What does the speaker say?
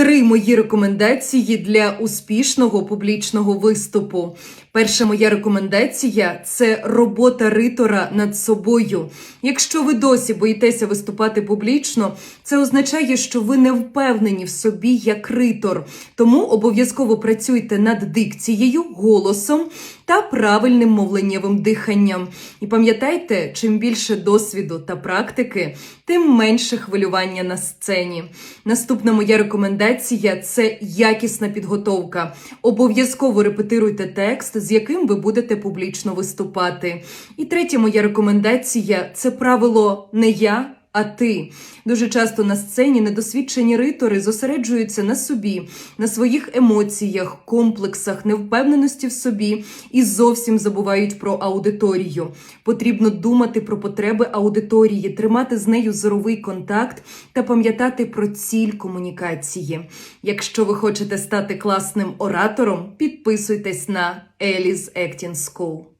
Три мої рекомендації для успішного публічного виступу. Перша моя рекомендація це робота ритора над собою. Якщо ви досі боїтеся виступати публічно, це означає, що ви не впевнені в собі як ритор. Тому обов'язково працюйте над дикцією, голосом та правильним мовленнєвим диханням. І пам'ятайте, чим більше досвіду та практики, тим менше хвилювання на сцені. Наступна моя рекомендація це якісна підготовка. Обов'язково репетируйте текст, з яким ви будете публічно виступати. І третя моя рекомендація це правило не я. А ти дуже часто на сцені недосвідчені ритори зосереджуються на собі, на своїх емоціях, комплексах, невпевненості в собі і зовсім забувають про аудиторію. Потрібно думати про потреби аудиторії, тримати з нею зоровий контакт та пам'ятати про ціль комунікації. Якщо ви хочете стати класним оратором, підписуйтесь на Еліс Acting School.